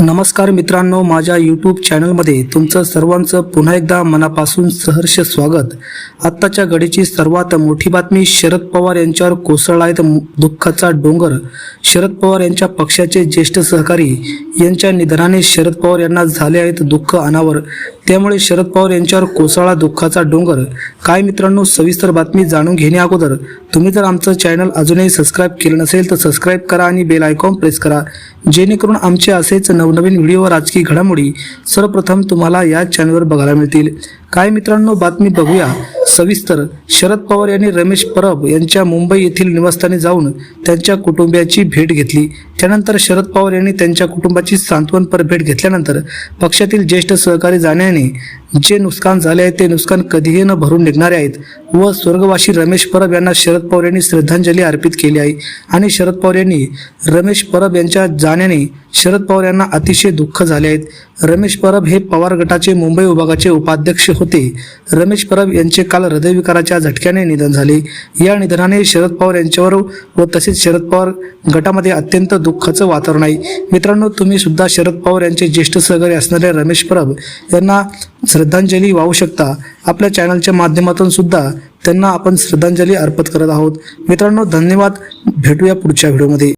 नमस्कार मित्रांनो माझ्या यूट्यूब चॅनलमध्ये तुमचं सर्वांचं पुन्हा एकदा मनापासून सहर्ष स्वागत. आत्ताच्या घडीची सर्वात मोठी बातमी शरद पवार यांच्यावर कोसळलायत दुःखाचा डोंगर. शरद पवार यांच्या पक्षाचे ज्येष्ठ सहकारी यांच्या निधनाने शरद पवार यांना झाले आहेत दुःख अनावर. त्यामुळे शरद पवार यांच्यावर कोसळला दुःखाचा डोंगर. काय मित्रांनो सविस्तर बातमी जाणून घेण्या अगोदर तुम्ही जर आमचं चॅनल अजूनही सबस्क्राईब केलं नसेल तर सबस्क्राईब करा आणि बेल आयकॉन प्रेस करा. जेणेकरून आमचे असेच नव नवनवीन व्हिडिओ राजकीय घडामोडी सर्वप्रथम तुम्हाला या चॅनलवर बघायला मिळतील. काय मित्रांनो बातमी बघूया. सविस्तर शरद पवार यांनी रमेश परब यांच्या मुंबई येथील निवासस्थानी जाऊन त्यांच्या कुटुंबियाची भेट घेतली. त्यानंतर शरद पवार यांनी त्यांच्या कुटुंबाची सांत्वनपर भेट घेतल्यानंतर पक्षातील ज्येष्ठ सहकारी जाण्याने जे नुकसान झाले आहे ते नुकसान कधीही न भरून निघणारे आहेत व स्वर्गवासी रमेश परब यांना शरद पवार यांनी श्रद्धांजली अर्पित केली आहे. आणि शरद पवार यांनी रमेश परब यांच्या जाण्याने शरद पवार यांना अतिशय दुःख झाले आहेत. रमेश परब हे पवार गटाचे मुंबई विभागाचे उपाध्यक्ष होते. रमेश परब यांचे काल हृदयविकाराच्या झटक्याने निधन झाले. या निधनाने शरद पवार यांच्यावर व तसेच शरद पवार गटामध्ये अत्यंत दुःखाचं वातावरण आहे. मित्रांनो तुम्ही सुद्धा शरद पवार यांचे ज्येष्ठ सहकारी असणारे रमेश परब यांना श्रद्धांजली वाहू शकता. आपल्या चॅनलच्या माध्यमातून सुद्धा त्यांना आपण श्रद्धांजली अर्पण करत आहोत. मित्रांनो धन्यवाद. भेटूया पुढच्या व्हिडिओमध्ये.